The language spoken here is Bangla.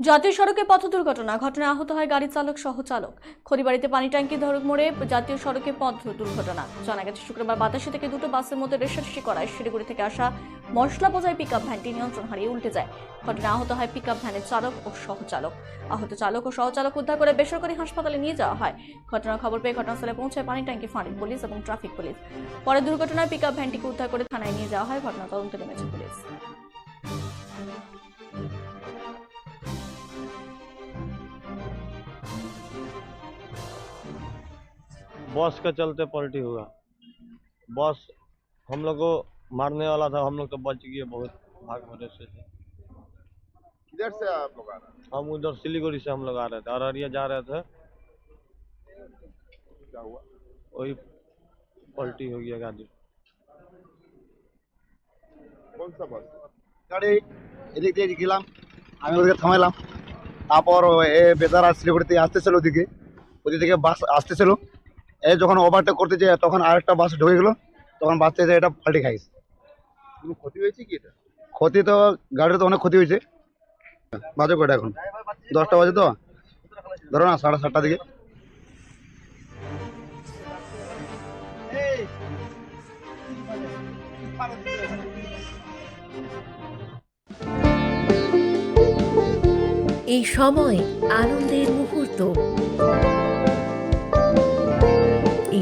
জাতীয় সড়কে পথ দুর্ঘটনা। ঘটনায় আহত হয় গাড়ি চালক সহ চালক খড়িবাড়িতে পানি ট্যাঙ্কি ধরক মোড়ে জাতীয় সড়কে পথ দুর্ঘটনা। জানা গেছে, শুক্রবার বাতাসে থেকে দুটো বাসের মধ্যে রেশারেশি করায় শিলিগুড়ি থেকে আসা মশলা বোঝাই পিকআপ ভ্যানটি নিয়ন্ত্রণ হারিয়ে উল্টে যায়। ঘটনায় আহত হয় পিকআপ ভ্যানের চালক ও সহচালক। আহত চালক ও সহচালক উদ্ধার করে বেসরকারি হাসপাতালে নিয়ে যাওয়া হয়। ঘটনার খবর পেয়ে ঘটনাস্থলে পৌঁছায় পানি ট্যাঙ্কি ফাঁড়ির পুলিশ এবং ট্রাফিক পুলিশ। পরে দুর্ঘটনায় পিকআপ ভ্যানটিকে উদ্ধার করে থানায় নিয়ে যাওয়া হয়। ঘটনা তদন্তে নেমেছে পুলিশ। बस के चलते पलटी हुआ बस हम लोग को मारने वाला था हम लोग तो बच गए बहुत भाग भरोसे से किधर से आप लोग आ रहे हैं हम उधर सिलीगुड़ी से हम लोग आ रहे थे अररिया जा रहे थे क्या हुआ वही पलटी हो गया गाड़ी कौन सा बस গাড়ি এদিক দিয়ে গেলাম আমি ওদিকে থামাইলাম তারপর এ বেতারা শিলিগুড়িতে আসতেছিল ওদিকে ওদিক থেকে বাস আসতেছিল এ যখন ওভারটেক করতে যায় তখন আরেকটা বাস ঢুকে গেল তখন বাস থেকে এটা পাল্টি খাইছে। কোনো ক্ষতি হয়েছে কি এটা? ক্ষতি তো গাড়ির তো অনেক ক্ষতি হয়েছে। বাজে কটা এখন? দশটা বাজে তো? ধরো না সাড়ে সাতটার দিকে। এই সময় আনন্দের মুহূর্ত।